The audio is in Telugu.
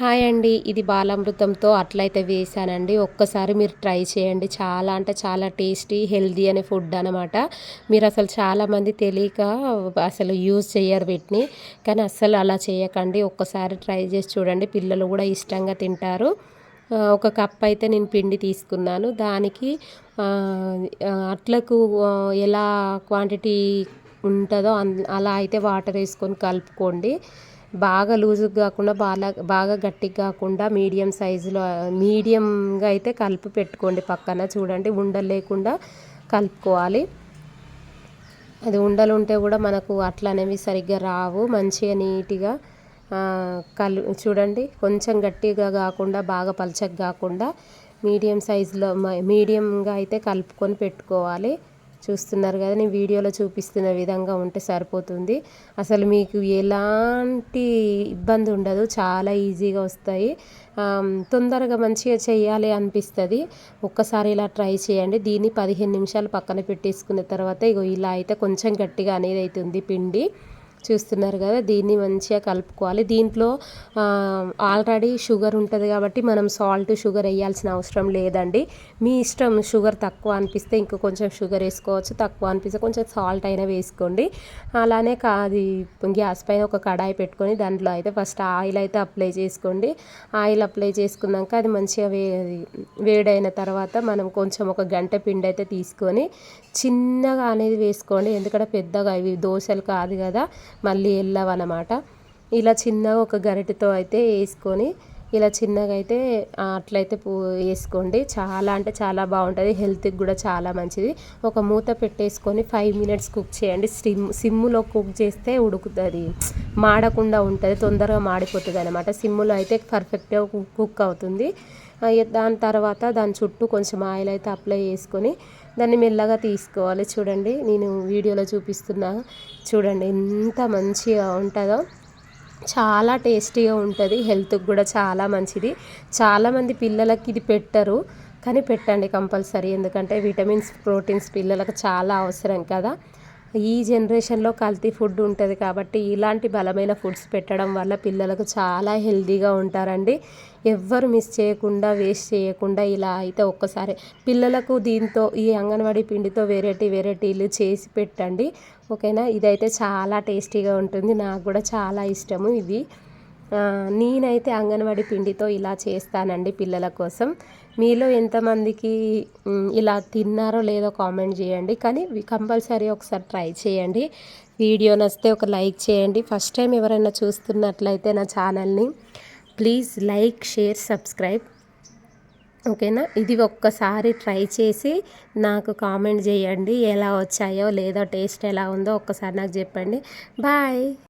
హాయ్ అండి. ఇది బాలామృతంతో అట్లయితే వేసానండి ఒక్కసారి మీరు ట్రై చేయండి. చాలా అంటే చాలా టేస్టీ హెల్దీ అనే ఫుడ్ అనమాట మీరు అసలు చాలామంది తెలియక అసలు యూజ్ చేయరు వీటిని. కానీ అస్సలు అలా చేయకండి. ఒక్కసారి ట్రై చేసి చూడండి. పిల్లలు కూడా ఇష్టంగా తింటారు. ఒక కప్ అయితే నేను పిండి తీసుకున్నాను. దానికి అట్లకు ఎలా క్వాంటిటీ ఉంటుందో అలా అయితే వాటర్ వేసుకొని కలుపుకోండి. బాగా లూజుగా కాకుండా బాగా బాగా గట్టిగా కాకుండా మీడియం సైజులో మీడియంగా అయితే కలిపి పెట్టుకోండి పక్కన. చూడండి ఉండలు లేకుండా కలుపుకోవాలి. అది ఉండలు ఉంటే కూడా మనకు అట్లా అనేవి సరిగ్గా రావు. మంచిగా నీట్గా కలు చూడండి కొంచెం గట్టిగా కాకుండా బాగా పలచగా కాకుండా మీడియం సైజులో మీడియంగా అయితే కలుపుకొని పెట్టుకోవాలి. చూస్తున్నారు కదా నేను వీడియోలో చూపిస్తున్న విధంగా ఉంటే సరిపోతుంది. అసలు మీకు ఎలాంటి ఇబ్బంది ఉండదు చాలా ఈజీగా వస్తాయి. తొందరగా మంచిగా చేయాలి అనిపిస్తుంది. ఒక్కసారి ఇలా ట్రై చేయండి. దీన్ని పదిహేను నిమిషాలు పక్కన పెట్టేసుకున్న తర్వాత ఇగో ఇలా అయితే కొంచెం గట్టిగా అనేది అవుతుంది పిండి. చూస్తున్నారు కదా దీన్ని మంచిగా కలుపుకోవాలి. దీంట్లో ఆల్రెడీ షుగర్ ఉంటుంది కాబట్టి మనం సాల్ట్ షుగర్ వేయాల్సిన అవసరం లేదండి. మీ ఇష్టం షుగర్ తక్కువ అనిపిస్తే ఇంకా కొంచెం షుగర్ వేసుకోవచ్చు తక్కువ అనిపిస్తే కొంచెం సాల్ట్ అయినా వేసుకోండి. అలానే అది గ్యాస్ పైన ఒక కడాయి పెట్టుకొని దాంట్లో అయితే ఫస్ట్ ఆయిల్ అయితే అప్లై చేసుకోండి. ఆయిల్ అప్లై చేసుకున్నాక అది మంచిగా వే వేడైన తర్వాత మనం కొంచెం ఒక గంట పిండి అయితే తీసుకొని చిన్నగా అనేది వేసుకోండి. ఎందుకంటే పెద్దగా ఇవి దోశలు కాదు కదా మళ్ళీ వెళ్ళవన్నమాట. ఇలా చిన్నగా ఒక గరిటెతో అయితే వేసుకొని ఇలా చిన్నగా అయితే అట్లయితే పూ వేసుకోండి. చాలా అంటే చాలా బాగుంటుంది. హెల్త్కి కూడా చాలా మంచిది. ఒక మూత పెట్టేసుకొని ఫైవ్ మినిట్స్ కుక్ చేయండి. సిమ్ సిమ్ములో కుక్ చేస్తే ఉడుకుతుంది. మాడకుండా ఉంటుంది. తొందరగా మాడిపోతుంది అనమాట సిమ్ములో అయితే పర్ఫెక్ట్గా కుక్ అవుతుంది. దాని తర్వాత దాని చుట్టూ కొంచెం ఆయిల్ అయితే అప్లై చేసుకొని దాన్ని మెల్లగా తీసుకోవాలి. చూడండి నేను వీడియోలో చూపిస్తున్నా. చూడండి ఎంత మంచిగా ఉంటుందో. చాలా టేస్టీగా ఉంటుంది హెల్త్కి కూడా చాలా మంచిది. చాలామంది పిల్లలకి ఇది పెట్టరు కానీ పెట్టండి కంపల్సరీ. ఎందుకంటే విటమిన్స్ ప్రోటీన్స్ పిల్లలకు చాలా అవసరం కదా. ఈ జనరేషన్లో కల్తీ ఫుడ్ ఉంటుంది కాబట్టి ఇలాంటి బలమైన ఫుడ్స్ పెట్టడం వల్ల పిల్లలకు చాలా హెల్తీగా ఉంటారండి. ఎవ్వరు మిస్ చేయకుండా వేస్ట్ చేయకుండా ఇలా అయితే ఒక్కసారి పిల్లలకు దీంతో ఈ అంగన్వాడీ పిండితో వెరైటీ వెరైటీలు చేసి పెట్టండి. ఓకేనా? ఇదైతే చాలా టేస్టీగా ఉంటుంది. నాకు కూడా చాలా ఇష్టము ఇది. నేనైతే అంగన్వాడీ పిండితో ఇలా చేస్తానండి పిల్లల కోసం. మీలో ఎంతమందికి ఇలా తిన్నారో లేదో కామెంట్ చేయండి. కానీ కంపల్సరీ ఒకసారి ట్రై చేయండి. వీడియో నచ్చితే ఒక లైక్ చేయండి. ఫస్ట్ టైం ఎవరైనా చూస్తున్నట్లయితే నా ఛానల్ని ప్లీజ్ లైక్ షేర్ సబ్స్క్రైబ్. ఓకేనా? ఇది ఒక్కసారి ట్రై చేసి నాకు కామెంట్ చేయండి. ఎలా వచ్చాయో లేదో టేస్ట్ ఎలా ఉందో ఒక్కసారి నాకు చెప్పండి. బాయ్.